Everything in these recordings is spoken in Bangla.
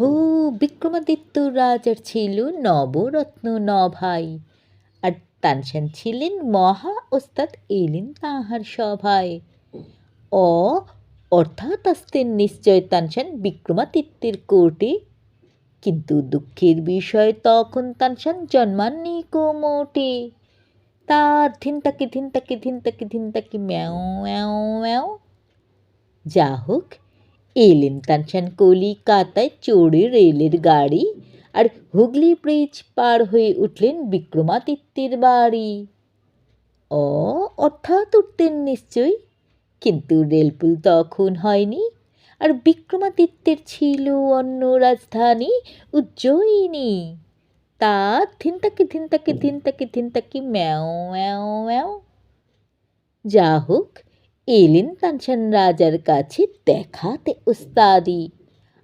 হো, বিক্রমাদিত্য রাজার ছিল নবরত্ন ন ভাই আর তানসেন ছিলেন মহা ওস্তাদ এলেন তাহার সভায়। অ, অর্থাৎ আসতেন নিশ্চয় তানসেন বিক্রমাদিত্যের কোর্টে। কিন্তু দুঃখের বিষয়, তখন তানসেন জন্মাননি কোমোটে। তার ধিনতাকি ধিনতাকি ধিনতাকি ধিনতাকি ম্যাও ম্যাও ম্যাও। যা হোক এলেন তানসান কলিকাতায় চড়ে রেলের গাড়ি আর হুগলি ব্রিজ পার হয়ে উঠলেন বিক্রমাদিত্যের বাড়ি অ অর্থাৎ উঠতেন নিশ্চয়ই কিন্তু রেলপুল তখন হয়নি আর বিক্রমাদিত্যের ছিল অন্য রাজধানী উজ্জয়িনী তা ধিনতাকি ধিনতাকি ধিনতাকি ধিনতাকি ম্যাও ম্যাও ম্যাও যা হোক এলেন তানসান রাজার কাছে দেখাতে উস্তাদি।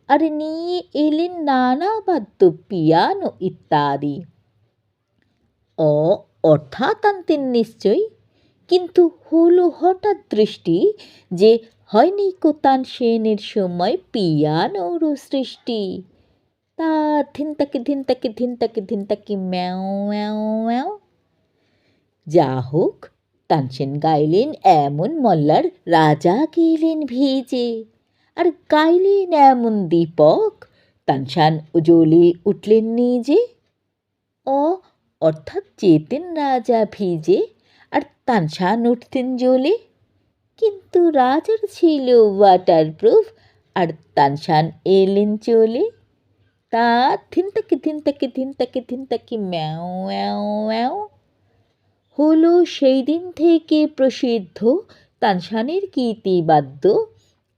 আর নিয়ে এলেন নানা বাদ্য, পিয়ানো ইত্যাদি। অ, অর্থাৎ আনতেন নিশ্চয়ই। কিন্তু হলো হঠাৎ দৃষ্টি যে হয়নি কোতান সেনের সময় পিয়ানোরও সৃষ্টি। তা ধিনতাকি ধিনতাকি ধিনতাকি ধিনতাকি ম্যাও ম্যাও ম্যাও। যা হোক তানসেন গাইলেন এমন মল্লার রাজা গেলেন ভিজে। আর গাইলেন এমন দীপক তানসান জ্বলে উঠলেন নিজে। অ, অর্থাৎ যেতেন রাজা ভিজে, আর তানসান উঠতেন জ্বলে। কিন্তু রাজার ছিল ওয়াটারপ্রুফ আর তানসান এলেন চলে। তা ধিনতাকি ধিনতাকি ধিনতাকি ধিনতাকি ম্যাও ম্যাও ম্যাও হলো সেই দিন থেকে প্রসিদ্ধ তানসানের গীতিবাদ্য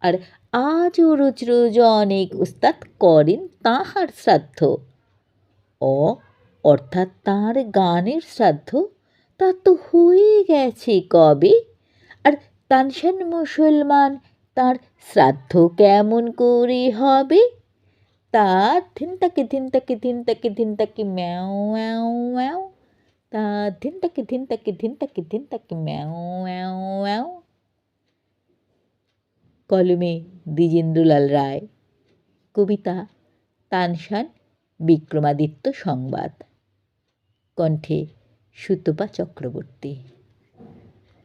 আর আজও রোজ রোজ অনেক উস্তাদ করেন তাহার শ্রাদ্ধ। অ, অর্থাৎ তাঁর গানের শ্রাদ্ধ? তা তো হয়ে গেছে কবে? আর তানসান মুসলমান, তার শ্রাদ্ধ কেমন করে হবে? তা ধিনতাকি ধিনতাকি ধিনতাকি ধিনতাকি ম্যাও ম্যাও ম্যাও। ধিনটাকি ধিনটাকি ধিনটাকি ধিনতাকি ম্যাও ম্যাও ম্যাও কলমে দ্বিজেন্দ্রলাল রায় কবিতা তানসান বিক্রমাদিত্য সংবাদ কণ্ঠে সুতপা চক্রবর্তী